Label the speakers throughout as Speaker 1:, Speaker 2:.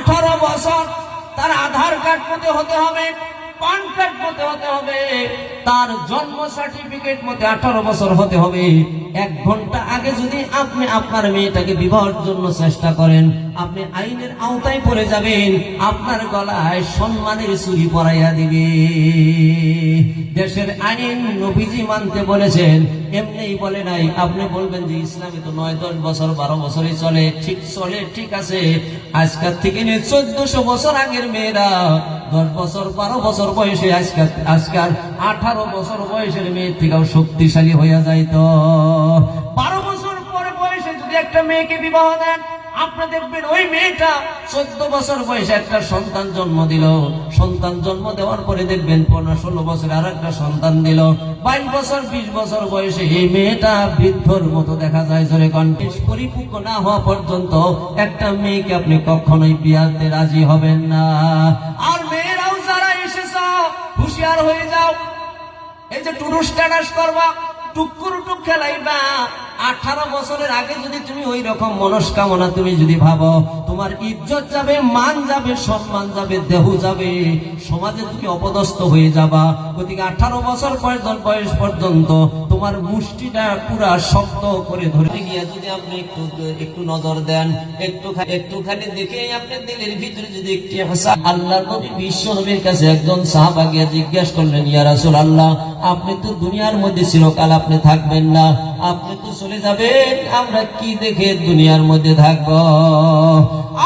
Speaker 1: আঠারো বছর তার আধার কার্ড মতে হতে হবে পান কার্ড মতে হতে হবে। তার জন্ম সার্টিফিকেট মতে আঠারো বছর হতে হবে। এক ঘণ্টা আগে যদি আপনি আপনার মেয়েটাকে বিবাহের জন্য চেষ্টা করেন, আপনি আইনের আওতায় পড়ে যাবেন, আপনার গলায় সম্মানের চুরি পরাইয়া দিবে। দেশের আইন নবীজি মানতে বলেছেন, এমনিই বলে নাই, আপনি বলবেন যে ইসলামে তো নয়, দশ বছর, বারো বছরই চলে। ঠিক চলে, ঠিক আছে। আজকাল থেকে নিয়ে চোদ্দশো বছর আগের মেয়েরা, দশ বছর, বারো বছর বয়সে আজকাল আজকাল আঠারো বছর বয়সের মেয়ের থেকেও শক্তিশালী হয়ে যায় তো বারো বছর পরে বয়সে যদি একটা মেয়েকে বিবাহ দেন, আপনি দেখবেন ওই মেয়েটা চোদ্দ বছর বয়সে একটা সন্তান জন্ম দিল। সন্তান জন্ম দেওয়ার পরে দেখবেন পনেরো ষোলো বছরে আর একটা সন্তান দিল। বাইশ বছর, বিশ বছর বয়সে এই মেয়েটা বৃদ্ধর মতো দেখা যায় জোরে কণ্ঠেশ পরিপক্ক না হওয়া পর্যন্ত একটা মেয়েকে আপনি কখনোই বিয়াতে রাজি হবেন না। আর মেয়েরাও যারা এসেছ, হুঁশিয়ার হয়ে যাও এই যে টুরু স্ট্যাটাস করবা টুকুর টুক খেলাইবা। আঠারো বছরের আগে যদি তুমি ওই রকম মনস্কামনা তুমি যদি ভাবো, তোমার ইজ্জত যাবে, মান যাবে, সম্মান যাবে, দেহ যাবে, সমাজে তুমি অপদস্থ হয়ে যাবা। গতিকে আঠারো বছর বয়স পর্যন্ত তোমার মুষ্টিটা পুরা শক্ত করে ধরে গিয়ে যদি আপনি একটু একটু নজর দেন একটু একটুখানি দেখে আপনার দিলের ভিতরে যদি একটি হাসা আল্লাহ নবী বিশ্ব নবীর কাছে একজন সাহাবা গিয়ে জিজ্ঞাসা করলেন, ইয়া রাসূল আল্লাহ আপনি তো দুনিয়ার মধ্যে চিরকাল আপনি থাকবেন না, আপনি তো চলে যাবেন আমরা কি দেখে দুনিয়ার মধ্যে থাকব?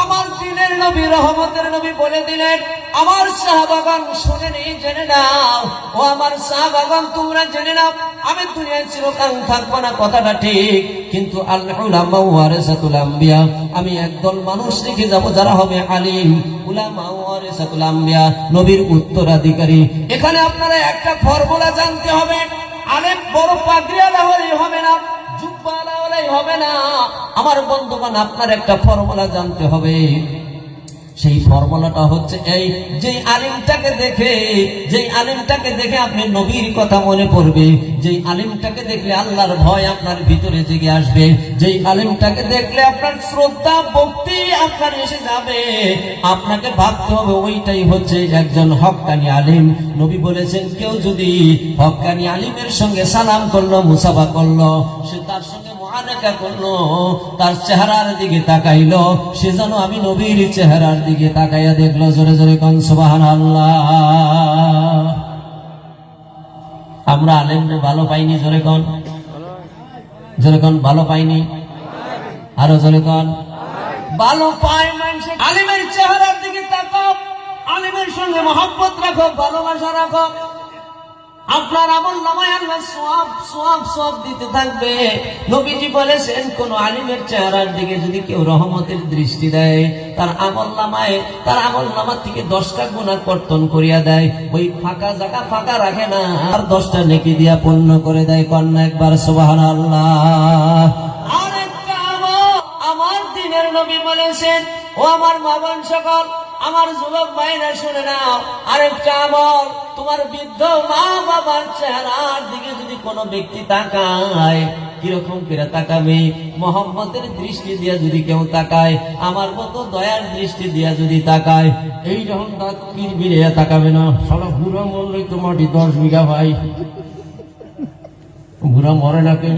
Speaker 1: আমার দিনের নবী, রহমতের নবী বলে দিলেন, আমার সাহাবাগান শুনে নেই জেনে নাও। ও আমার সাহাবাগান তোমরা জেনে নাও, আমি দুনিয়ায় চিরকাল থাকব না, কথাটা ঠিক। কিন্তু আমি একদল মানুষ রেখে যাব যারা হবে আলিম। নবীর উত্তরাধিকারী। এখানে আপনারা একটা ফর্মুলা জানতে হবে। আলেম বড় হলেই হবে না। হলেই হবে না। আমার বন্ধুগণ আপনার একটা ফর্মুলা জানতে হবে। সেই ফর্মুলাটা হচ্ছে এই। যে আলিমটাকে দেখে যে আলিমটাকে দেখে আপনি নবীর কথা মনে পড়বে যে আলিমটাকে দেখলে আল্লাহর ভয় আপনার ভিতরে জেগে আসবে, যেই আলিমটাকে দেখলে আপনার শ্রদ্ধা, ভক্তি আপনার এসে যাবে। আপনাকে ভাবতে হবে ওইটাই হচ্ছে একজন হকানি আলিম। নবী বলেছেন, কেউ যদি হক্কানি আলিমের সঙ্গে সালাম করল, মুসাফা করল, সে তার সঙ্গে তার চেহারার দিকে তাকাইলো, সে যেন আমি নবীর চেহারার দিকে তাকাইয়া দেখল, জোরে জোরে কন সুবাহান আল্লাহ আমরা আলেমরে ভালো পাইনি, জোরে কন। জোরে কন, ভালো পাইনি। আরও জোরে কন। ভালো পায় মানুষ চেহারার দিকে তাকাও, আলিমের সঙ্গে মহব্বত রাখো, ভালোবাসা রাখো। আপনার আমল নামায় আল্লাহ সব সব সব দিতে থাকবে। নবীজি বলেছেন, কোন আলিমের চেহারার দিকে যদি কেউ রহমতের দৃষ্টি দেয়, তার আমল নামায়, তার আমল নামার থেকে দশটা গুণা কর্তন করিয়া দেয়। ওই ফাঁকা জায়গা ফাঁকা রাখে না। আর দশটা নেকি দিয়া পূর্ণ করে দেয় কন্যা একবার সোবাহান আল্লাহ আরেকটা আমার দিনের নবী বলেছেন, ও আমার বাবান সকল আমার যুবক ভাইরা শুনে নাও। আরেকটা আমল তোমার বৃদ্ধ মা বাবার চেহারার দিকে যদি কোনো ব্যক্তি তাকায়, কীরকম করে তাকাবে? মোহাম্মদের দৃষ্টি দিয়া যদি কেউ তাকায়, আমার মতো দয়ার দৃষ্টি দিয়া যদি তাকায়, এই যখন দাঁত কির বিড়িয়া তাকাবে না? সারা বুড়ো মরলে তো মাটি দশ বিঘা ভাই। বুড়া মরে না কেউ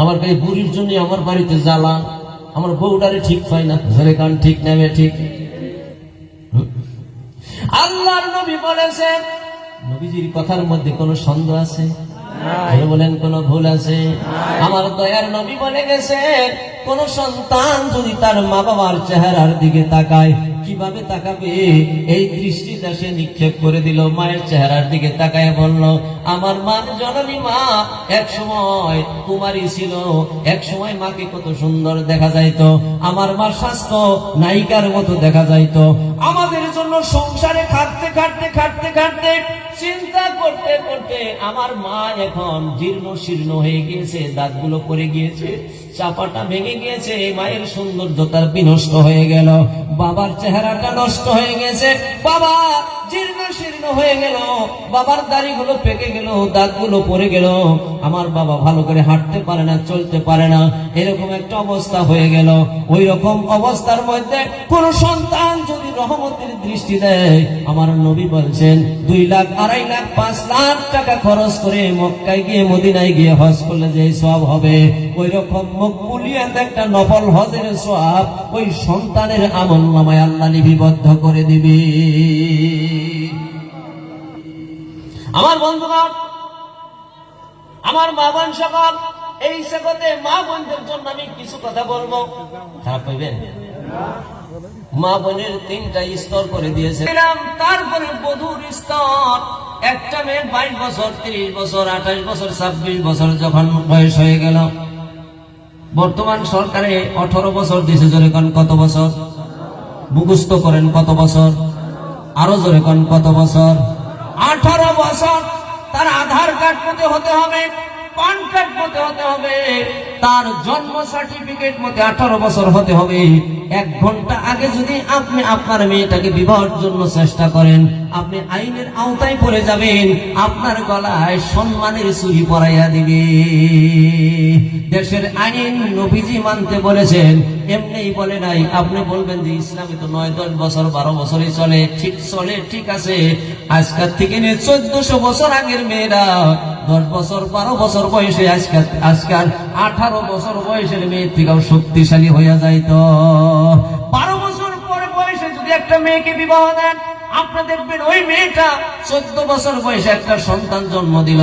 Speaker 1: আমার কাছে বুড়ির জন্য আমার বাড়িতে জ্বালা। আমার বউটারে ঠিক হয় না। ধরে কান ঠিক নেবে ঠিক। আল্লাহর নবী বলেছেন নবীজির কথার মধ্যে কোনো সন্দেহ আছে? বলেন কোন ভুল আছে? আমার দয়ার নবী বলে গেছে কোন সন্তান যদি তার মা বাবার চেহারার দিকে তাকায় কীভাবে তাকাবে? এই দৃষ্টিটা সে নিক্ষেপ করে দিল, মায়ের চেহারার দিকে তাকায় বলল, আমার মান জননী মা, এক সময় কুমারী ছিল, এক সময় মাকে কত সুন্দর দেখা যাইতো, আমার মা স্বাস্থ্য নায়িকার মতো দেখা যাইতো। আমাদের জন্য সংসারে খাটতে খাটতে খাটতে খাটতে চিন্তা করতে করতে আমার মা এখন জীর্ণ শীর্ণ হয়ে গিয়েছে, দাঁতগুলো পড়ে গিয়েছে। চাপাটা ভেঙে গিয়েছে, এই মায়ের সৌন্দর্যতার বিনষ্ট হয়ে গেল। বাবার চেহারাটা নষ্ট হয়ে গেছে। বাবা জীর্ণ শীর্ণ হয়ে গেল। বাবার দাড়িগুলো পেকে গেল, দাঁতগুলো পড়ে গেল। আমার বাবা ভালো করে হাঁটতে পারে না, চলতে পারে না। এরকম একটা অবস্থা হয়ে গেল। ওই রকম অবস্থার মধ্যে কোন সন্তান যদি রহমতের দৃষ্টি দেয়, আমার নবী বলছেন, দুই লাখ, আড়াই লাখ, পাঁচ লাখ টাকা খরচ করে মক্কায় গিয়ে, মদিনায় গিয়ে হজ করলে যে সব হবে। ওই রকম মকবুলিয়াত একটা নফল হজের সব ওই সন্তানের আমল নামায় আল্লাহ লিপিবদ্ধ করে দিবি। আমার বন্ধুগণ, আমার মা বোন সকল, এই জগতে মা বোনদের জন্য আমি কিছু কথা বলব। খারাপ পাইবেন মা বোনের তিনটা স্তর করে দিয়েছে। তারপরে বধুর স্তর। একটা মেয়ের বাইশ বছর, তিরিশ বছর, আঠাশ বছর, ছাব্বিশ বছর যখন বয়স হয়ে গেল, বর্তমান সরকারে আঠারো বছর দিয়েছে কোন, কত বছর? মুখস্থ করেন, কত বছর? আরও জোরে কোন কত বছর? আঠারো বছর। তার আধার কার্ড মতে হতে হবে, পান কার্ড মতে হতে হবে। তার জন্ম সার্টিফিকেট মতে আঠারো বছর হতে হবে। এক ঘণ্টা আগে যদি আপনি আপনার মেয়েটাকে বিবাহের জন্য চেষ্টা করেন, আপনি আইনের আওতায় পড়ে যাবেন, আপনার গলায় সম্মানের চুরি পরাইয়া দিবে। দেশের আইন নবীজি মানতে বলেছেন, এমনিই বলে নাই। আপনি বলবেন যে ইসলামে তো নয়, দশ বছর, বারো বছরই চলে। ঠিক চলে, ঠিক আছে। আজকাল থেকে নিয়ে চোদ্দশো বছর আগের মেয়েরা, দশ বছর, বারো বছর বয়সে আজকাল আজকাল আঠারো বছর বয়সের মেয়ের থেকেও শক্তিশালী হইয়া যাইতো। বারো বছর পরে বয়সে যদি একটা মেয়েকে বিবাহ দেন আপনি দেখবেন ওই মেয়েটা চোদ্দ বছর বয়সে একটা সন্তান জন্ম দিল।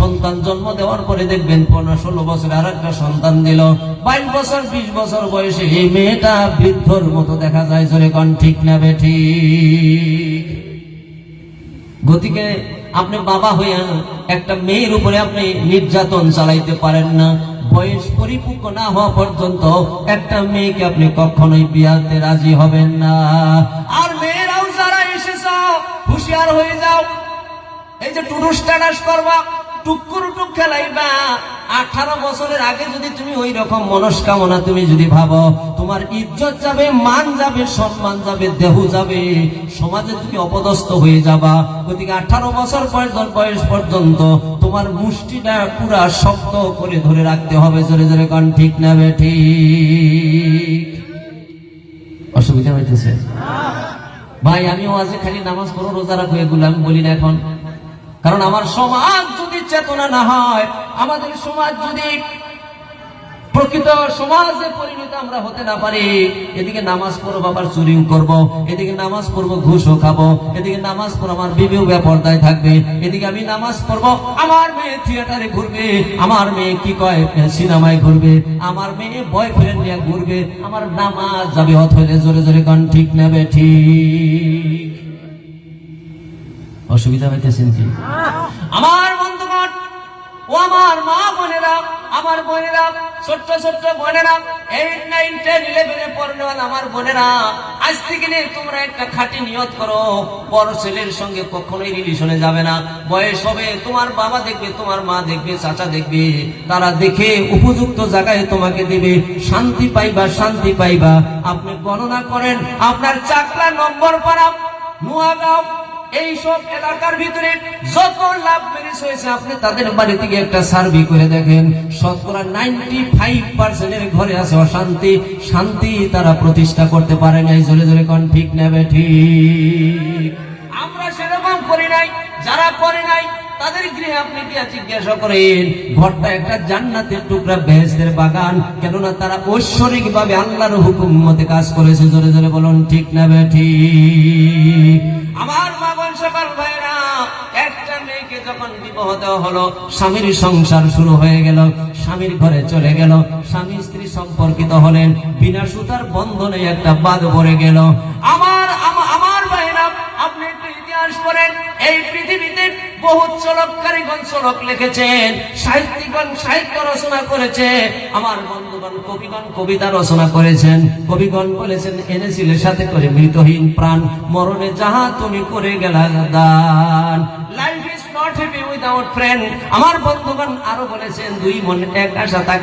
Speaker 1: সন্তান জন্ম দেওয়ার পরে দেখবেন পনেরো ষোলো বছরে আর একটা সন্তান দিল। বাইশ বছর, বিশ বছর বয়সে এই মেয়েটা বৃদ্ধর মতো দেখা যায়। জোরে কন, ঠিক না বেঠি গতিকে আপনি বাবা হইয়া একটা মেয়ের উপরে আপনি নির্যাতন চালাইতে পারেন না। বয়স পরিপক্ক না হওয়া পর্যন্ত একটা মেয়েকে আপনি কখনোই বিয়াতে রাজি হবেন না। আর মেয়েরাও যারা এসেছ, হুঁশিয়ার হয়ে যাও। এই যে টুডু স্ট্যাটাস করবা টুক আঠারো বছরের আগে যদি তুমি ওই রকম মনস্কামনা তুমি যদি ভাবো, তোমার ইজ্জত যাবে, মান যাবে যাবে, দেহ যাবে, সমাজে তুমি অপদস্থ হয়ে যাবা। গতিকে আঠারো বছর পর্যন্ত, বয়স পর্যন্ত তোমার মুষ্টিটা পুরা শক্ত করে ধরে রাখতে হবে, জোরে জোরে কন, ঠিক না বেঠি অসুবিধা হইতেছে। ভাই, আমি ওয়াজে খালি নামাজ পড়ো, রোজা রাখো, এগুলো আমি বলি না এখন। কারণ আমার সমাজ যদি চেতনা না হয়, আমাদের সমাজ যদি প্রকৃত সমাজে পরিণত আমরা হতে না পারি। এদিকে নামাজ পড়ব আবার চুরিও করব। এদিকে নামাজ পড়ব ঘুষও খাব। এদিকে নামাজ পড়ব আমার বিবেও ব্যাপারদায় থাকবে। এদিকে আমি নামাজ পড়ব আমার মেয়ে থিয়েটারে ঘুরবে। আমার মেয়ে কি কয় সিনেমায় ঘুরবে। আমার মেয়ে বয়ফ্রেন্ড নিয়ে ঘুরবে। আমার নামাজ যাবে অথলে জোরে জোরে কন ঠিক নেবে ঠিক। অসুবিধা হইতেছেন কি আমার ও আমার মা বোনেরা, আমার বোনেরা, ছোট্ট ছোট্ট বোনেরা এইট নাইন টেন ইলেভেনে পড়নেওয়ালা আমার বোনেরা, আজ থেকে তোমরা একটা খাঁটি নিয়ত করো। বড় ছেলের সঙ্গে কখনোই রিলেশনে যাবে না। বয়স হবে, তোমার বাবা দেখবে, তোমার মা দেখবে, চাচা দেখবে। তারা দেখে উপযুক্ত জায়গায় তোমাকে দেবে। শান্তি পাইবা শান্তি পাইবা। আপনি গণনা করেন, আপনার চাকলা নম্বর পাড়া নোয়াগাঁও এই সব এলাকার ভিতরে যত লাভ ম্যারেজ হয়েছে, আপনি তাদের বাড়ি থেকে একটা সার্ভে করে দেখেন। শতকরা নাইনটি ফাইভ পার্সেন্টের ঘরে আছে অশান্তি, শান্তি তারা প্রতিষ্ঠা করতে পারে নাই, জোরে জোরে কন, ঠিক নেবে ঠিক? আমরা সেরকম করি নাই, যারা করে নাই তাদের গৃহে আপনি কি জিজ্ঞাসা করেন, ঘরটা একটা জান্নাতের টুকরা বেহেস্তের বাগান, কেননা তারা ঐশ্বরিক ভাবে আল্লাহর হুকুম মতে কাজ করেছে। জোরে জোরে বলুন, ঠিক না বে, ঠিক? আমার বাগন সকাল ভাইরা একটা মেয়েকে যখন বিবাহ দেওয়া হলো, স্বামীর সংসার শুরু হয়ে গেল, স্বামীর ঘরে চলে গেল, স্বামী স্ত্রী সম্পর্কিত হলেন, বিনা সুতার বন্ধনে একটা বাদ পড়ে গেল। আমার বহু চলককারীগণ চলক লিখেছেন, সাহিত্যিকগণ সাহিত্য রচনা করেছে, আমার বন্ধুগণ কবিগণ কবিতা রচনা করেছেন। কবিগণ বলেছেন, এনেছিলে সাথে করে মৃতহীন প্রাণ, মরণে যাহা তুমি করে গেলা দান।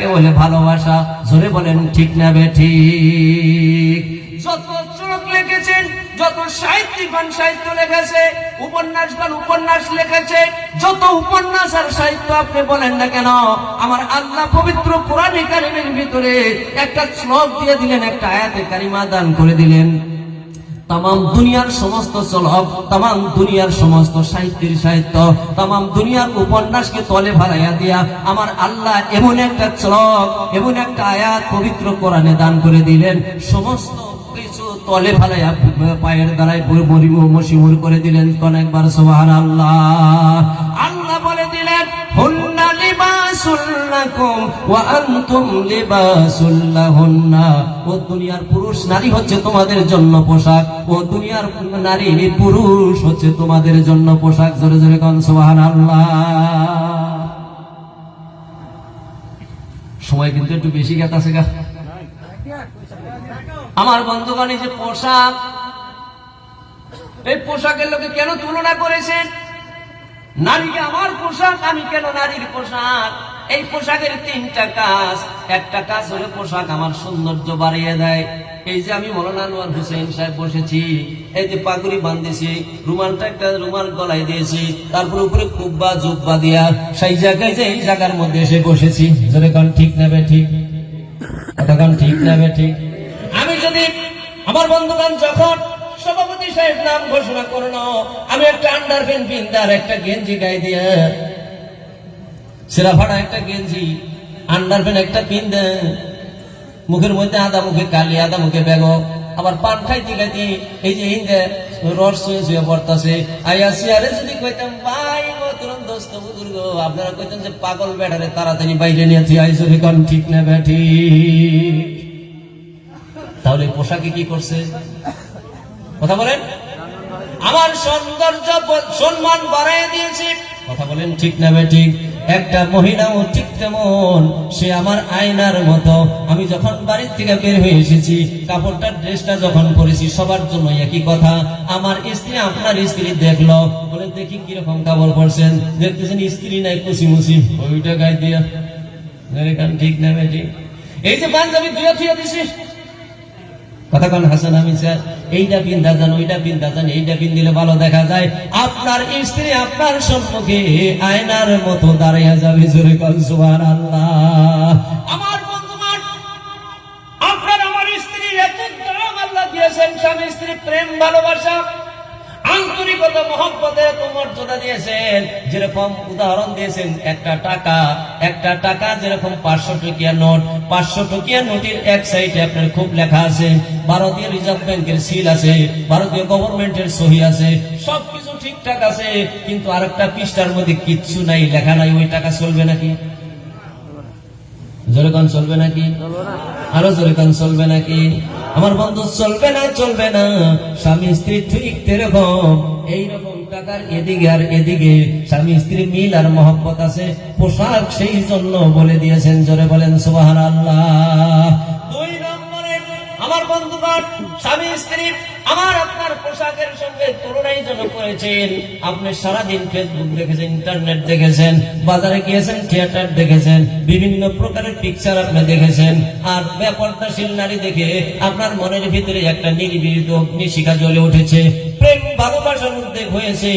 Speaker 1: মনে ভালোবাসা। জোরে বলেন, ঠিক না বে ঠিক? যত শ্লোক লিখেছেন যত সাহিত্যিকগণ সাহিত্য লিখেছে উপন্যাসগণ উপন্যাস লিখেছে, যত উপন্যাস আর সাহিত্য আপনি বলেন না কেন, আমার আল্লাহ পবিত্র কোরআন কারিমের ভিতরে একটা শ্লোক দিয়ে দিলেন, একটা আয়াতে কারিমা দান করে দিলেন। তাম দুনিয়ার সমস্ত চলক তাম দুনিয়ার সমস্ত সাহিত্যের সাহিত্য তাম দুনিয়ার উপন্যাসকে তলে ভাড়াইয়া দিয়া আমার আল্লাহ এমন একটা চলক এমন একটা আয়াত পবিত্র কোরআনে দান করে দিলেন। সমস্ত তলে ভালাইয়া পায়ের দ্বারায় দ্বারাই মশিমুর করে দিলেন কোন একবার সোহান আল্লাহ। আল্লাহ বলে দিলেন তোমাদের জন্য পোশাক। দুনিয়ার পুরুষ হচ্ছে তোমাদের জন্য পোশাক। জোরে জোরে সময় কিন্তু একটু বেশি গেছে গা। আমার বন্ধুগণ যে পোশাক, এই পোশাকের লোকে কেন তুলনা করেছেন? নারীকে আমার পোশাক, আমি কেন নারীর পোশাক? এই পোশাকের তিনটা কাজ। একটা কাজ হলে পোশাক আমার সৌন্দর্য বাড়িয়ে দেয়। এই যে আমি মৌলানা হুসেন সাহেব বসেছি, এই যে পাগুড়ি বাঁধেছি, রুমালটা একটা রুমাল গলায় দিয়েছি, তারপর উপরে কুব্বা জুব্বা দিয়া সেই জায়গায় যে এই জায়গার মধ্যে এসে বসেছি। কারণ ঠিক নেবে ঠিক? কতক্ষণ ঠিক নেবে ঠিক? আমার বন্ধুগণ, যখন সভাপতি সাহেব নাম ঘোষণা করল, আমি একটা আন্ডার প্যান্ট পিন্দার একটা গেঞ্জি গায়ে দিয়ে সেরা ভাড়া একটা গেঞ্জি আন্ডার একটা পিন্দে মুখের মধ্যে আদা মুখে কালি, আদা মুখে বেগ আবার পান খাইতে খাইতে এই যে হিন্দে রস শুয়ে শুয়ে পড়তাছে আইয়া যদি কইতাম, ভাই মতরম দোস্ত বুজুর্গ, আপনারা কইতেন যে পাগল বেড়ারে তাড়াতাড়ি বাইরে নিয়েছি আইসো রেকন ঠিক না ব্যাঠি তাহলে পোশাকে কি করছে? কথা বলেন। আমার সৌন্দর্য সম্মান বাড়াই দিয়েছে। কথা বলেন ঠিক না ঠিক? একটা মহিলাও ঠিক তেমন, সে আমার আয়নার মতো। আমি যখন বাড়ির থেকে বের হয়ে এসেছি কাপড়টা ড্রেসটা যখন করেছি সবার জন্য একই কথা। আমার স্ত্রী, আপনার স্ত্রী দেখল। বলে, দেখি কীরকম কাপড় পরছেন? দেখতেছেন স্ত্রী নাই, কুচি মুচি। ওইটা গায়ে দিয়া। ঠিক না ঠিক? এই যে ধুয়ে ধুয়ে দিছিস। কতক্ষণ হাসান আমি স্যার এইটা বিন্দা যান ওইটা বিন্দা যান এইটা বিন দিলে ভালো দেখা যায়। আপনার স্ত্রী আপনার সম্মুখে আয়নার মতো দাঁড়িয়ে যাবে জোরে কল সুবহানাল্লাহ। আমার আপনার আমার স্ত্রী এত দাম আল্লাহ দিয়েছেন, স্বামী স্ত্রী প্রেম, ভালোবাসা আন্তরিকতা, মহব্বতে মর্যাদা দিয়েছেন। যেরকম উদাহরণ দিয়েছেন, একটা টাকা একটা টাকা যেরকম পাঁচশো টকিয়া নোট, পাঁচশো টকিয়া নোটের এক সাইডে আপনার খুব লেখা আছে, ভারতীয় রিজার্ভ ব্যাংকের সিল আছে, ভারতীয় গভর্নমেন্টের সহি আছে, সবকিছু ঠিকঠাক আছে, কিন্তু আরেকটা পৃষ্ঠার মধ্যে কিচ্ছু নাই, লেখা নাই, ওই টাকা চলবে নাকি? জোরে কন চলবে নাকি? আরও জোরে কন চলবে নাকি? আমার বন্ধু চলবে না চলবে না। স্বামী, স্ত্রী ঠিক এরকম এইরকম টাকার এদিকে আর এদিকে। স্বামী, স্ত্রী মিল আর মহব্বত আছে। পোশাক সেই জন্য বলে দিয়েছেন, জোরে বলেন সুবাহান আল্লাহ দুই নম্বরে, আমার বন্ধুগণ, স্বামী, স্ত্রী আমার আপনার পোশাকের সঙ্গে তুলনাই যেন করেছেন। আপনি সারাদিন ফেসবুক দেখেছেন ইন্টারনেট দেখেছেন, বাজারে গিয়েছেন থিয়েটার দেখেছেন, বিভিন্ন প্রকারের পিকচার আপনি দেখেছেন। আর ব্যাপারটাশীল নারী দেখে আপনার মনের ভিতরে একটা নির্বিড়িত অগ্নিশিখা জ্বলে উঠেছে। প্রেম ভালোবাসার উদ্বেগ হয়েছে,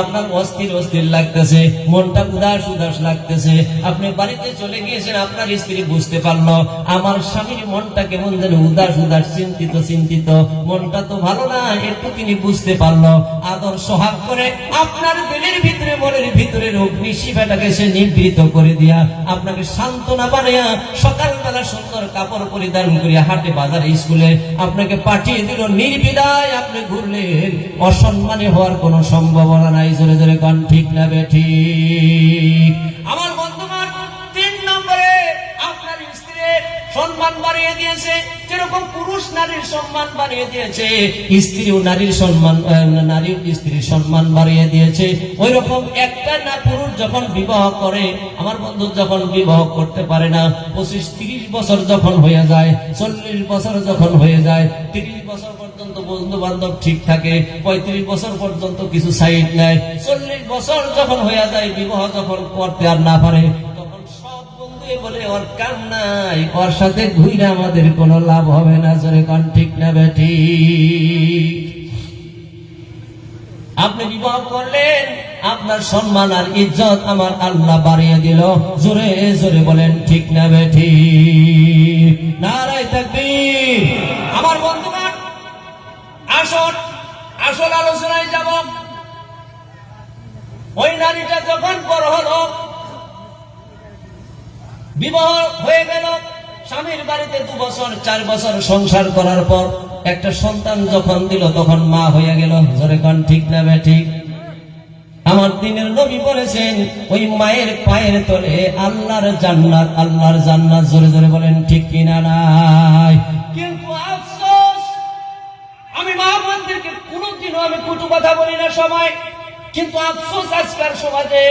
Speaker 1: আপনার অস্থির অস্থির লাগতেছে, মনটা উদাস উদাস লাগতেছে। আপনি বাড়িতে চলে গিয়েছেন, আপনার স্ত্রী বুঝতে পারল, আমার স্বামীর মনটা কেমন যেন উদাস উদাস, চিন্তিত চিন্তিত। মনটা তো ভালো না, একটু তিনি বুঝতে পারল। আদর সোহাগ করে আপনার দিলের ভিতরে, মনের ভিতরে অগ্নি শিবাটাকে সে নিবৃত করে দিয়া আপনাকে সান্ত্বনা বানাইয়া সকালবেলা সুন্দর কাপড় পরিধান করিয়া হাটে বাজারে, স্কুলে আপনাকে পাঠিয়ে দিল, নির্বিদায় আপনি ঘুরলেন। অসম্মানে হওয়ার কোনো সম্ভাবনা নাই। জোরে জোরে কন ঠিক না বে ঠিক। আমার বন্ধুগণ, তিন নম্বরে আপনার স্ত্রীর সম্মান বাড়িয়ে দিয়েছে। যেরকম পুরুষ নারীর সম্মান বাড়িয়ে দিয়েছে নারীর সম্মান স্ত্রীর সম্মান বাড়িয়ে দিয়েছে। ওই রকম একটা না পুরুষ যখন বিবাহ করে, আমার বন্ধু যখন বিবাহ করতে পারে না, পঁচিশ তিরিশ বছর যখন হয়ে যায়, চল্লিশ বছর যখন হয়ে যায়, তিরিশ বছর পর্যন্ত বন্ধু বান্ধব ঠিক থাকে, পঁয়ত্রিশ বছর পর্যন্ত কিছু সাইড নেয়, চল্লিশ বছর যখন হয়ে যায়, বিবাহ যখন করতে আর না পারে বন্ধু আপনি বিবাহ করলেন, আপনার সম্মান আর ইজ্জত আমার আল্লাহ বাড়িয়ে দিল। জোরে জোরে বলেন, ঠিক না বেঠি নারায় থাকবি আমার বন্ধুগণ আসল আসল আলোচনায় যাব। ওই নারীটা যখন বড় হলো, বিবাহ হয়ে গেল, স্বামীর বাড়িতে দু বছর, চার বছর সংসার করার পর একটা সন্তান যখন দিল, তখন মা হয়ে গেল। জোরে কন, ঠিক না ঠিক? আমার দিনের নবী বলেছেন, ওই মায়ের পায়ের তলে আল্লাহর জান্নাত আল্লাহর জান্নাত, জোরে জোরে বলেন, ঠিক কিনা নাই? কিন্তু আমি মা বোনদেরকে কোনোদিনও আমি কুটু কথা বলি না সময়, কিন্তু আফসোস আজকার সমাজে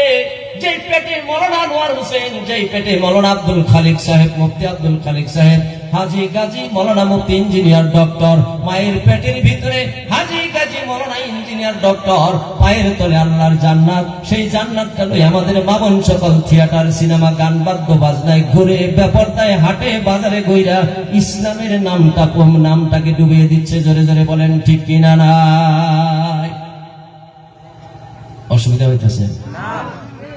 Speaker 1: যে পেটে মরণ আনোয়ার হোসেন, যেই পেটে মরণ আব্দুল খালিক সাহেব, মুফতি আব্দুল খালিক সাহেব, হাজি গাজী মৌলানা মুফতি ইঞ্জিনিয়ার ডক্টর, মায়ের পেটের ভিতরে হাজি গাজী মৌলানা ইঞ্জিনিয়ার ডক্টর পায়ের তলে আল্লাহর জান্নাত। সেই জান্নাতটা লই আমাদের বাবন সকল থিয়েটার সিনেমা গান, বাদ্য, বাজনায় ঘুরে ব্যাপারটায় হাটে বাজারে গইরা ইসলামের নামটা কম, নামটাকে ডুবিয়ে দিচ্ছে, জোরে জোরে বলেন, ঠিক কিনা নাই? অসুবিধা হইতেছে।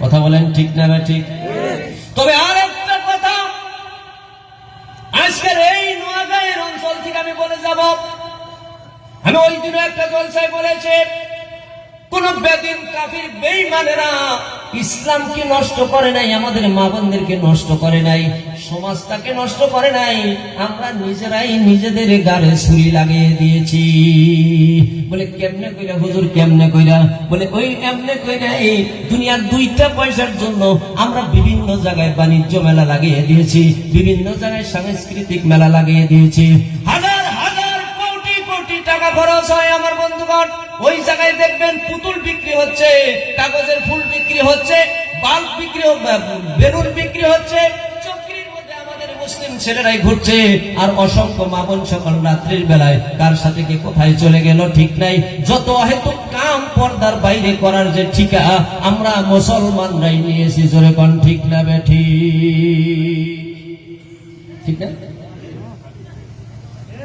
Speaker 1: কথা বলেন, ঠিক না না ঠিক? আমি ওই দিনও একটা জলসায় বলেছে, কোন বেদিন কাফির বেইমানেরা ইসলামকে নষ্ট করে নাই, আমাদের মা বোনদেরকে নষ্ট করে নাই, সমাজটাকে নষ্ট করে নাই, আমরা নিজেরাই নিজেদের গাড়ে ছুরি লাগিয়ে দিয়েছি। বলে, কেমনে কইরা, হুজুর কেমনে কইরা? বলে, ওই এমনে কইরা এই দুনিয়ার দুইটা পয়সার জন্য আমরা বিভিন্ন জায়গায় বাণিজ্য মেলা লাগিয়ে দিয়েছি, বিভিন্ন জায়গায় সাংস্কৃতিক মেলা লাগিয়ে দিয়েছি। টাকা খরচ হয় আমার বন্ধুগণ। ওই জায়গায় দেখবেন পুতুল বিক্রি হচ্ছে, কাগজের ফুল বিক্রি হচ্ছে, বাল্ব বিক্রি বেলুন বিক্রি হচ্ছে কাম বাইরে করার যে ঠিকা, আমরা নিয়েছি ঠিক না বেঠি?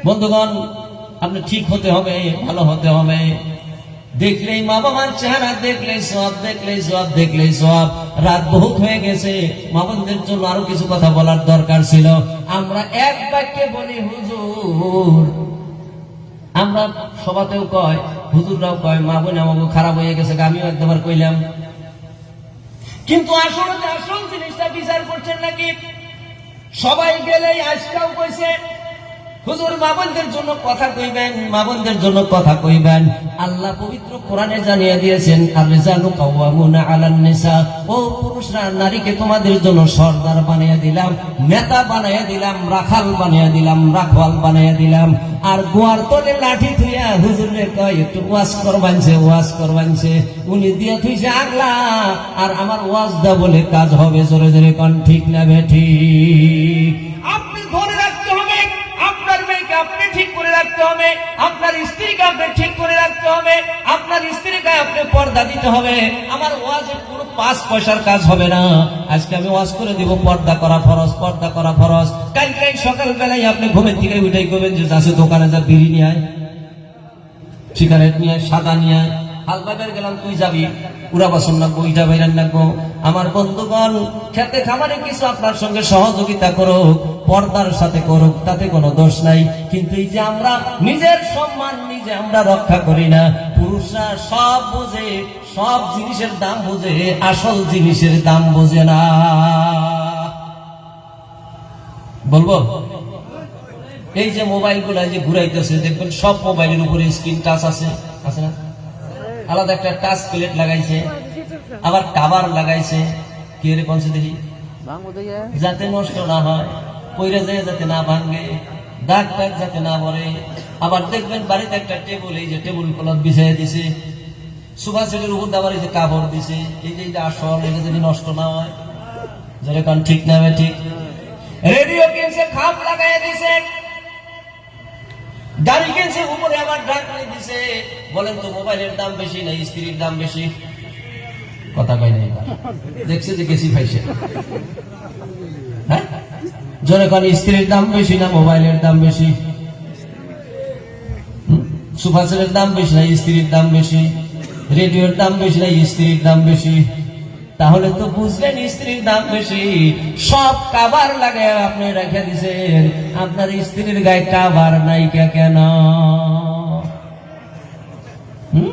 Speaker 1: বন্ধুগণ আপনি ঠিক হতে হবে, ভালো হতে হবে। দেখলেই মা বাবার চেহারা, দেখলেই সব দেখলেই সব দেখলেই সব রাত বহুত হয়ে গেছে মা বোনদের জন্য আরও কিছু কথা বলার দরকার ছিল। আমরা এক বাক্যে বলি, হুজুর। আমরা সবাতেও কয়, হুজুররাও কয় মা বোন আমাকে খারাপ হয়ে গেছে আমিও একবার কইলাম। কিন্তু আসলে, আসল জিনিসটা বিচার করছেন নাকি? সবাই গেলেই আজকাও কইছে হুজুর, মাবনদের জন্য কথা কইবেন, মাবনদের জন্য কথা কইবেন। আল্লাহ পবিত্র কোরআনে জানিয়ে দিয়েছেন আর রিজালু কাওয়ামুনা আলান নিসা। ও পুরুষরা, নারীকে তোমাদের জন্য সর্দার বানিয়ে দিলাম, নেতা বানিয়ে দিলাম, রাখাল বানিয়ে দিলাম, রাখওয়াল বানিয়ে দিলাম। আর গোয়ার তলে লাঠি থুইয়া হুজুরে কয় একটু ওয়াজ করবানছে ওয়াজ করবানছে। উনি দিয়ে থুইছে আগলা, আর আমার ওয়াজ দা বলে কাজ হবে, জোরে জোরে কন, ঠিক না বেঠি আপনি ধরে রাখতে হবে আপনার মেয়েকে আপনি ঠিক করে রাখতে হবে, আপনার স্ত্রীকে আপনি ঠিক করে রাখতে হবে, আপনার স্ত্রীকে আপনি পর্দা দিতে হবে। আমার কোনো পাঁচ পয়সার কাজ হবে না। আজকে আমি ওয়াজ করে দিব, পর্দা করা ফরজ, পর্দা করা ফরজ। কালকে সকাল বেলায় আপনি ঘুমের থেকে উঠাই করবেন যে দোকানে যা বিড়ি নিয়ে আয় সিগারেট নিয়ে সাদা নিয়ে আয়। হালবাগের গেলাম, তুই যাবি? উড়া বাসন বাইরান লাগবো আমার বন্ধুগণ, খেতে খামারে কিছু আপনার সঙ্গে সহযোগিতা করুক, পর্দার সাথে করুক, তাতে কোনো দোষ নাই। কিন্তু এই যে আমরা নিজের সম্মান নিজে আমরা রক্ষা করি না, পুরুষরা সব বোঝে, সব জিনিসের দাম বোঝে, আসল জিনিসের দাম বোঝে না। বলব? এই যে মোবাইলগুলা যে ঘুরাইতেছে, দেখবেন সব মোবাইলের উপরে স্ক্রিন টাচ আছে আছে না? আলাদা একটা টাচ প্লেট লাগাইছে আবার কাভার লাগাইছে। কি কোনছে দেখি? যাতে নষ্ট না হয় পইরে যায় যাতে না ভাঙে দাগ টাগ যাতে না পড়ে আবার দেখবেন বাড়িতে একটা টেবিল এই যে টেবিল ক্লথ বিছাই দিছে। সুভাষের উপর আবার এই যে কাপড় দিছে। এই যে আসল এটা যদি নষ্ট না হয়। যেরকম ঠিক না ঠিক। রেডিও কিনছে খাপ লাগাই দিছে গাড়ি কিনছে উপরে আবার ঢাকনি দিছে। বলেন তো, মোবাইলের দাম বেশি না স্ত্রীর দাম বেশি? কথা কয় নাই। দেখছে যে গেছি পাইছে। হ্যাঁ? যখন স্ত্রীর দাম বেশি না মোবাইলের দাম বেশি? সুভাষের দাম বেশি না স্ত্রীর দাম বেশি? রেডিওর দাম বেশি না স্ত্রীর দাম বেশি? তাহলে তো বুঝলেন স্ত্রীর দাম বেশি। সব কাবার লাগে আপনি রেখে দিছেন। আপনার স্ত্রীর গায়ে কাবার নাইকা কেন? হুম?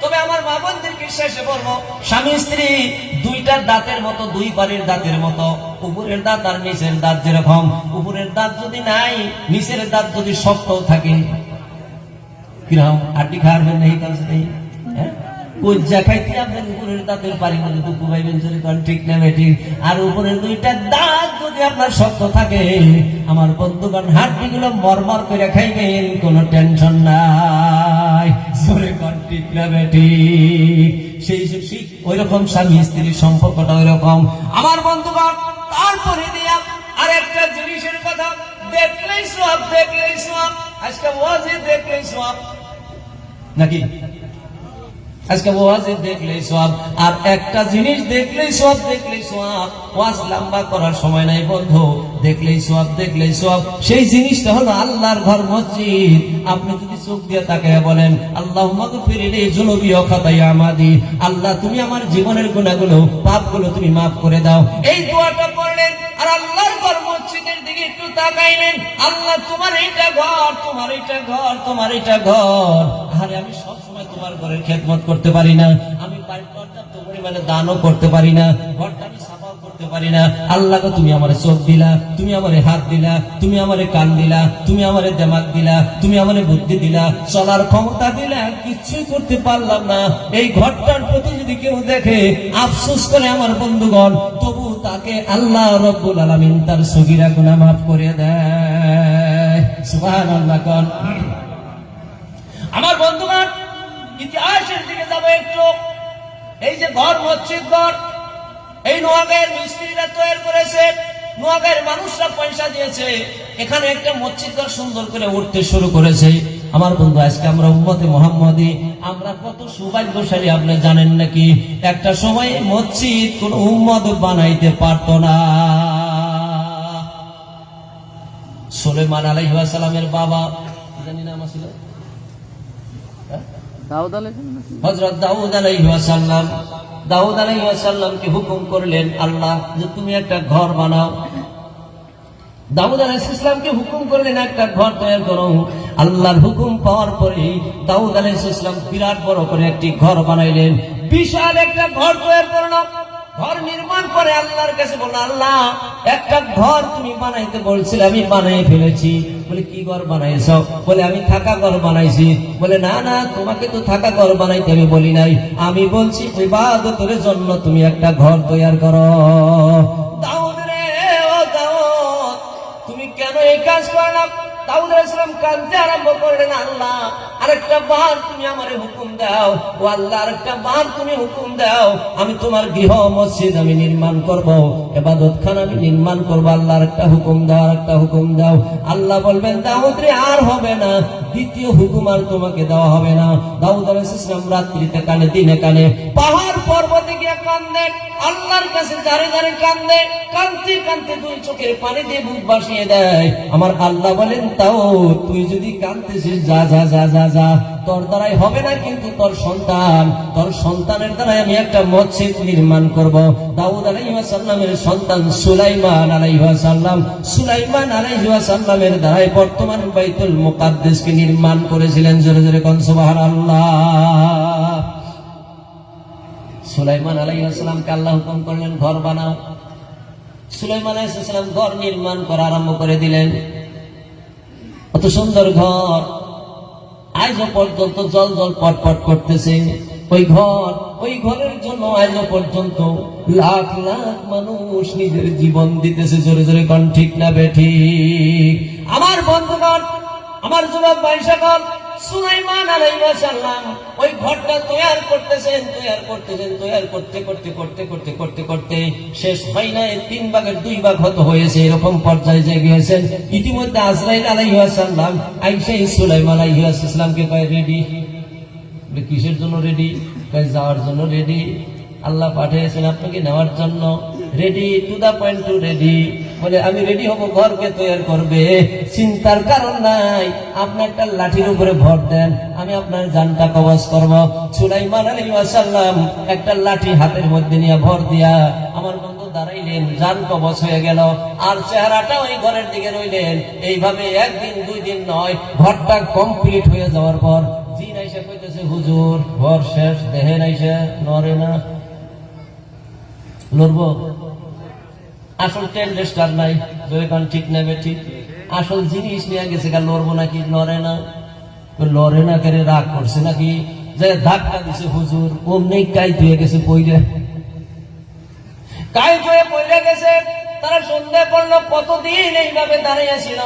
Speaker 1: তবে আমার মা বোনদেরকে শেষে বলব স্বামী স্ত্রী দুইটা দাঁতের মতো, দুই বাড়ির দাঁতের মতো, উপরের দাঁত আর নিচের দাঁত যেরকম। উপরের দাঁত যদি নাই, নিচের দাঁত যদি শক্ত থাকে। কীরকম? আটি খাওয়ার নেই কাজ হ্যাঁ? কজ্জা খাইতে আপনার উপরের দাঁতের পারি মধ্যে দুঃখ পাইবেন যদি কোন, ঠিক না বেঠিক আর উপরের দুইটা দাঁত যদি আপনার শক্ত থাকে, আমার বন্ধুগণ হাড্ডি গুলো মরমর করে খাইবেন, কোনো টেনশন নাই। জোরে কোন, ঠিক না সেই সেই ওই রকম স্বামী স্ত্রীর সম্পর্কটা ওই রকম আমার বন্ধুগণ, তারপরে দিয়া আর একটা জিনিসের কথা, দেখলেই সব দেখলেই সব। আজকে ওয়াজে দেখলেই সব। নাকি? আজকে ওয়াজে দেখলেই সব আর একটা জিনিস দেখলেই সব দেখলেই সব ওয়াজ লম্বা করার সময় নাই বন্ধু, দেখলেই সব দেখলেই সব সেই জিনিসটা হলো আল্লাহর ঘর মসজিদ। আপনি যদি চোখ দিয়ে তাকায় বলেন আল্লাহ ফিরিলে জুনুবি খাতাই আমাদি। আল্লাহ, তুমি আমার জীবনের গুণাগুলো পাপগুলো তুমি মাফ করে দাও। এই দোয়াটা পড়লেন, আর আল্লাহর ঘর মসজিদের দিকে একটু তাকাইলেন। আল্লাহ, তোমার এইটা ঘর, তোমার এইটা ঘর, তোমার এইটা ঘর। আরে, আমি সবসময় তোমার ঘরের খেদমত করতে পারি না। আমি পর্যাপ্ত পরিমাণে দানও করতে পারি না, ঘরটা আমি সাফাও করতে পারি না। আল্লাহ তুমি আমার চোখ দিলা, তুমি আমারে হাত দিলা, তুমি আমারে কান দিলা, তুমি আমারে দেমাগ দিলা, তুমি আমারে বুদ্ধি দিলা, চলার ক্ষমতা দিলা কিছুই করতে পারলাম না। এই ঘরটার প্রতি যদি কেউ দেখে, আফসোস করে আমার বন্ধুগণ, তবু তাকে আল্লাহ রব্বুল আলামিন তার সগিরা গুনাহ মাফ করে দেয়। সুবহানাল্লাহ, কোন আমার বন্ধুগণ ইতিহাসের দিকে যাব একটু এই যে ঘর, মসজিদ ঘর, এই নোয়াগাঁয়ের মিস্ত্রিরা তৈরি করেছে নোয়াগাঁয়ের মানুষরা পয়সা দিয়েছে। এখানে একটা মসজিদ ঘর সুন্দর করে উঠতে শুরু করেছে। আমার বন্ধু, আজকে আমরা উম্মতে মোহাম্মদী, আমরা কত সৌভাগ্যশালী, আপনি জানেন নাকি? একটা সময় মসজিদ কোন উম্মত বানাইতে পারতো না। সুলেমান আলাইহাসালামের বাবা, জানি নাম
Speaker 2: আলাইহিস
Speaker 1: হজরত দাউদ আলাইসাল্লাম দাউদ আলাইসাল্লামকে হুকুম করলেন, আল্লাহ, যে তুমি একটা ঘর বানাও। দাউদ আলাইহিসসালামকে হুকুম করলেন, একটা ঘর তৈরি করো। আল্লাহর হুকুম পাওয়ার পরে দাউদ আলাইহিসসালাম বিরাট বড় করে একটি ঘর বানাইলেন। বিশাল একটা ঘর তৈরি করল ঘর নির্মাণ করে আল্লাহর কাছে বলল, আল্লাহ, একটা ঘর তুমি বানাইতে বলছিলে, আমি বানাই ফেলেছি। বলে, কি ঘর বানাইছ? বলে, আমি থাকা ঘর বানাইছি। বলে, না না, তোমাকে তো থাকা ঘর বানাইতে আমি বলি নাই। আমি বলছি, ইবাদতের জন্য তুমি একটা ঘর তৈরি করো। দাউদ রে, ও তুমি কেন এই কাজ করলাম দাউদ ইসলাম কাঁদতে আরম্ভ করলেন, আল্লাহ আরেকটা বার তুমি আমারে হুকুম দাও। ও আল্লাহ, আরেকটা বার তুমি হুকুম দাও। আমি তোমার গৃহ মসজিদ আমি নির্মাণ করব এবাদত খান আমি নির্মাণ করব। আল্লাহ, আরেকটা হুকুম দাও, আরেকটা হুকুম দাও। আল্লাহ বলবেন, দাউদ আর হবে না। দ্বিতীয় হুকুম আর তোমাকে দেওয়া হবে না। দাউদ আলাইহিস রাত্রিতে কানে, দিনে কানে, পাহাড় পর্বতে গিয়ে কান্দে। আল্লাহর কাছে দাঁড়ে দাঁড়ে কান্দে। কানতে কানতে দুই চোখের পানি দিয়ে বুক বাসিয়ে দেয়। আমার আল্লাহ বলেন তাও তুই যদি কাঁদতেছিস যা যা যা যা যা তোর দ্বারাই হবে না কিন্তু তোর সন্তান। তোর সন্তানের দ্বারাই আমি একটা মসজিদ নির্মাণ করব। দাউদ আলাইহাসাল্লামের সন্তান সুলাইমান আলাইহাসাল্লাম সুলাইমান আলাইহাসাল্লামের দ্বারাই বর্তমান বাইতুল মুকাদ্দেসকে নির্মাণ করেছিলেন। জোরে জোরে কনসবাহার আল্লাহ সুলাইমান আলাইহাসাল্লামকে আল্লাহ হুকুম করলেন, ঘর বানাও। সুলাইমান আলাইসাল্লাম ঘর নির্মাণ করা আরম্ভ করে দিলেন। কত সুন্দর ঘর। আজও পর্যন্ত জল জল পটপট করতেছে। ওই ঘর, ওই ঘরের জন্য আজও পর্যন্ত লাখ লাখ মানুষ নিজের জীবন দিতেছে। জোরে জোরে কন, ঠিক না বেঠি আমার বন্ধুগণ, আমার যুবক বাইশাগণ সুলাইমান আলাইসাল্লাম ওই ঘরটা তৈয়ার করতেছেন তৈয়ার করতেছেন, তৈয়ার করতে করতে করতে করতে করতে করতে শেষ হয় না তিন ভাগের দুই ভাগ হত হয়েছে, এরকম পর্যায়ে যে গিয়েছেন। ইতিমধ্যে আজরাইল আলাইহাসাল্লাম আইসা সুলাইমান আলাইহাসাল্লামকে কয় রেডি কিসের জন্য রেডি যাওয়ার জন্য রেডি আল্লাহ পাঠিয়েছেন আপনাকে নেওয়ার জন্য। Ready to the point to ready বলে, আমি রেডি হব, ঘরকে তৈরি করবে। চিন্তার কারণ নাই। আপনি একটা লাঠির উপরে ভর দেন, আমি আপনার জানটা কবজ করব। আলাইহি ওয়াসাল্লাম একটা লাঠি হাতের মধ্যে নিয়ে ভর দিয়া আমার বন্ধু দাঁড়াইলেন, জান কবচ হয়ে গেল। আর চেহারাটা ওই ঘরের দিকে রইলেন। এইভাবে একদিন, দুই দিন নয়, ঘরটা কমপ্লিট হয়ে যাওয়ার পর জিন আইসা কইতেছে, হুজুর, ঘর শেষ, দেহেন আইসা নরে না। লড়বো? আসল টেন্ডেস্টার নাই দোকান ঠিক নেবে ঠিক। আসল জিনিস নিয়ে গেছে গা, লড়বো নাকি? লড়ে না। লড়ে না করে রাগ করছে নাকি? যে ধাক্কা দিছে হুজুর, অমনি কাই ধুয়ে গেছে পইরে। কাই ধুয়ে পইরে গেছে? তারা সন্দেহ করল, কতদিন এইভাবে দাঁড়িয়েছিল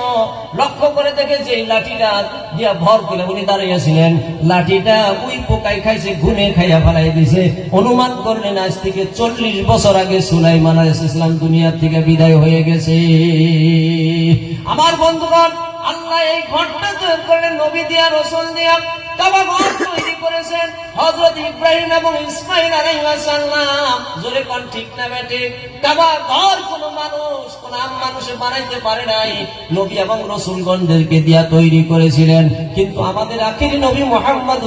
Speaker 1: লক্ষ্য করে দেখে যে এই লাঠিটা দিয়া ভর করে উনি দাঁড়িয়েছিলেন লাঠিটা ওই পোকাই খাইছে ঘুনে খাইয়া ফেলাই দিছে। অনুমান করলেন, আজ থেকে চল্লিশ বছর আগে সুলাইমান ইসলাম দুনিয়ার থেকে বিদায় হয়ে গেছে। আমার বন্ধুগণ, আল্লাহ এই ঘরটা তৈরি করলেন, নবী দিয়া, রসুল দিয়া কিন্তু আমাদের আখিরি নবী মুহাম্মদ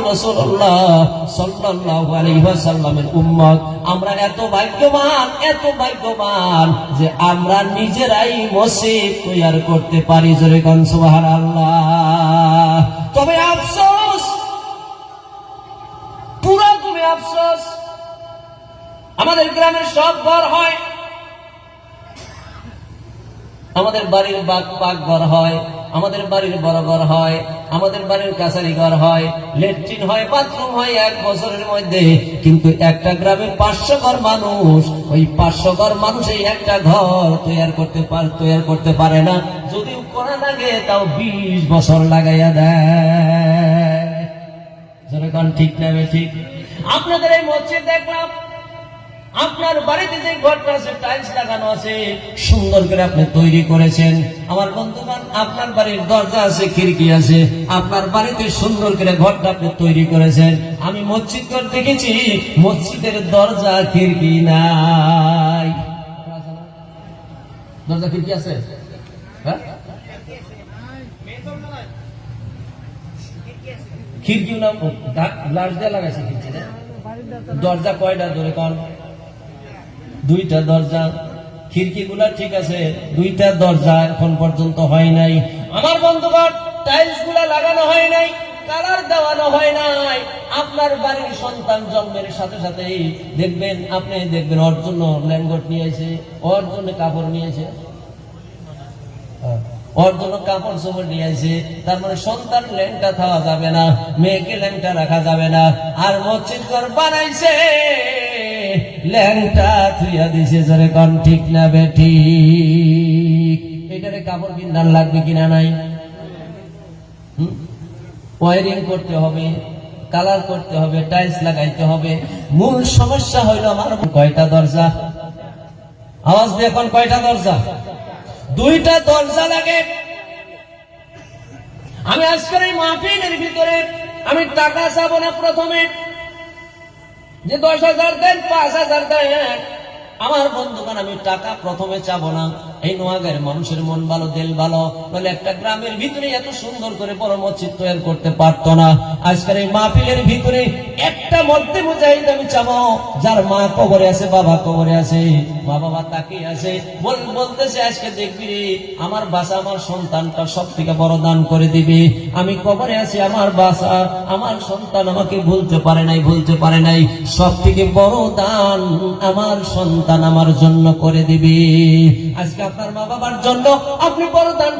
Speaker 1: ওয়াসাল্লামের উম্মত, আমরা এত ভাগ্যবান এত ভাগ্যবান যে আমরা নিজেরাই মসজিদ তৈরি করতে পারি। জোরে কোন, সুবহানাল্লাহ। আমাদের গ্রামের সব ঘর হয়। আমাদের বাড়ির বাগ পাক ঘর হয়, আমাদের বাড়ির বড় ঘর হয়, আমাদের বাড়ির কাছারি ঘর হয় লেট্রিন হয়, বাথরুম হয় এক বছরের মধ্যে। কিন্তু একটা গ্রামে পাঁচশো ঘর মানুষ, ওই পাঁচশো ঘর মানুষ একটা ঘর তৈরি করতে পার তৈরি করতে পারে না। যদিও করা লাগে, তাও বিশ বছর লাগাইয়া দেয়। ঠিক নেবে ঠিক? আপনাদের এই মসজিদ দেখলাম। আপনার বাড়িতে যে ঘরটা আছে টাইলস লাগানো আছে, সুন্দর করে আপনি তৈরি করেছেন। আমার বন্ধুবান আপনার বাড়ির দরজা আছে, খিড়কি আছে, আপনার বাড়িতে সুন্দর করে ঘরটা আপনি তৈরি করেছেন। আমি মসজিদ ঘর দেখেছি, মসজিদের দরজা, খিড়কি নাই। দরজা, খিড়কি আছে? হ্যাঁ? খিড়কি না লাগাইছে খিড়কি দরজা কয়টা ধরে কন? দুইটা দরজা। খিড়কি গুলা ঠিক আছে, দুইটা দরজা এখন পর্যন্ত হয় নাই। আমার বন্ধুগণ টাইলসগুলা লাগানো হয় নাই দেওয়ানো হয় নাই। আপনার বাড়ির সন্তান সাথে সাথেই দেখবেন, আপনি দেখবেন ল্যাঙ্গট নিয়েছে কাপড় নিয়েছে হ্যাঁ। কাপড় চোপড় সন্তান যাবে না, মেয়েকে ল্যাংটা রাখা যাবে না, আর মসজিদ ঘর বানাইছে। ল্যাংটা থুইয়া দিছে যারে কন, ঠিক না বেঠি এটারে কাপড় কিনার লাগবে কিনা নাই? ওয়ারিং করতে হবে কালার করতে হবে টাইলস লাগাইতে হবে। মূল সমস্যা হইল আমার কয়টা দরজা? আওয়াজ দিয়ে এখন কয়টা দরজা? দুইটা দরজা লাগে। আমি আজকের এই মাহফিলের ভিতরে আমি টাকা চাবো না প্রথমে। যে দশ হাজার দেন পাঁচ হাজার দেন আমার বন্ধুগণ, আমি টাকা প্রথমে চাবো না। এই নোয়াগাঁয়ের মানুষের মন ভালো, দিল ভালো। বলে একটা গ্রামের ভিতরে এত সুন্দর করে বড় মসজিদ তৈরি করতে পারতো না। আজকের এই মাহফিলের ভিতরে একটা মধ্যে মুজাহিদ আমি চাবো, যার মা কবরে আছে, বাবা কবরে আছে, মা বাবা তাকিয়ে আছে। বল, বলতেছে, আজকে দেখবি আমার বাসা আমার সন্তানটা সব থেকে বড় দান করে দিবি। আমি কবরে আছি, আমার বাসা, আমার সন্তান আমাকে ভুলতে পারে নাই, ভুলতে পারে নাই। সব থেকে বড় দান আমার সন্তান আমার জন্য করে দিবি। আজকে আপনার মা বাবার জন্য আপনি বড় দান